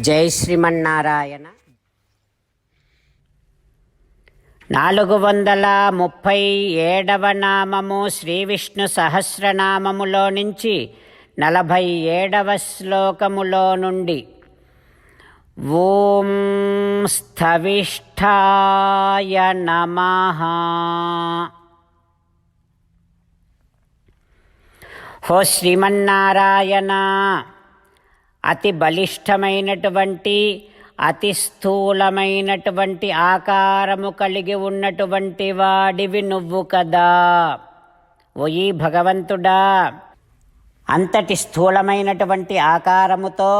జై శ్రీమన్నారాయణ. నాలుగు వందల ముప్పై ఏడవ నామము శ్రీ విష్ణు సహస్రనామములో నుంచి నలభై ఏడవ శ్లోకములో నుండి ఓం స్థవిష్ఠాయ నమ. హో శ్రీమన్నారాయణ. అతి బలిష్టమైనటువంటి అతి స్థూలమైనటువంటి ఆకారము కలిగి ఉన్నటువంటి వాడివి నువ్వు కదా. ఓయి భగవంతుడా! అంతటి స్థూలమైనటువంటి ఆకారముతో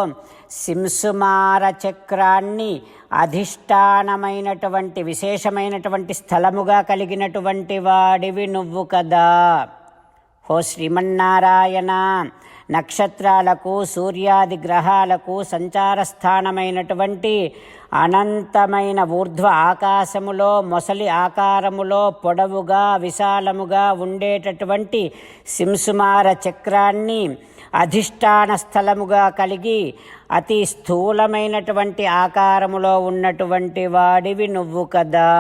సింసుమార చక్రాన్ని అధిష్టానమైనటువంటి విశేషమైనటువంటి స్థలముగా కలిగినటువంటి వాడివి నువ్వు కదా. హో శ్రీమన్నారాయణ. నక్షత్రాలకు సూర్యాది గ్రహాలకు సంచార స్థానమైనటువంటి అనంతమైన ఊర్ధ్వ ఆకాశములో మొసలి ఆకారములో పొడవుగా విశాలముగా ఉండేటటువంటి సింసుమార చక్రాన్ని అధిష్టాన స్థలముగా కలిగి అతి స్థూలమైనటువంటి ఆకారములో ఉన్నటువంటి వాడివి నువ్వు కదా.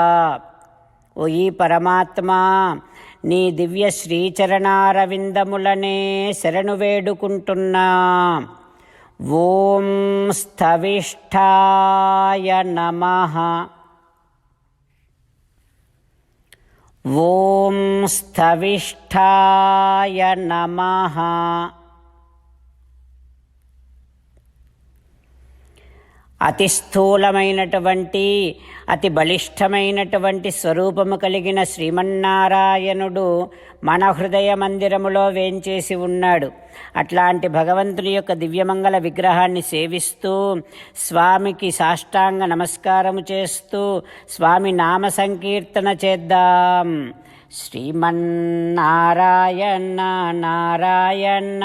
ఓ పరమాత్మా నీ దివ్య శ్రీచరణారవిందములనే శరణు వేడుకుంటున్నా. ఓం స్థవిష్ఠాయ నమ. ఓం స్థవిష్ఠాయ నమ. అతి స్థూలమైనటువంటి అతి బలిష్టమైనటువంటి స్వరూపము కలిగిన శ్రీమన్నారాయణుడు మన హృదయ మందిరములో వేంచేసి ఉన్నాడు. అట్లాంటి భగవంతుని యొక్క దివ్యమంగళ విగ్రహాన్ని సేవిస్తూ స్వామికి సాష్టాంగ నమస్కారము చేస్తూ స్వామి నామ సంకీర్తన చేద్దాం. శ్రీమన్నారాయణ నారాయణ నారాయణ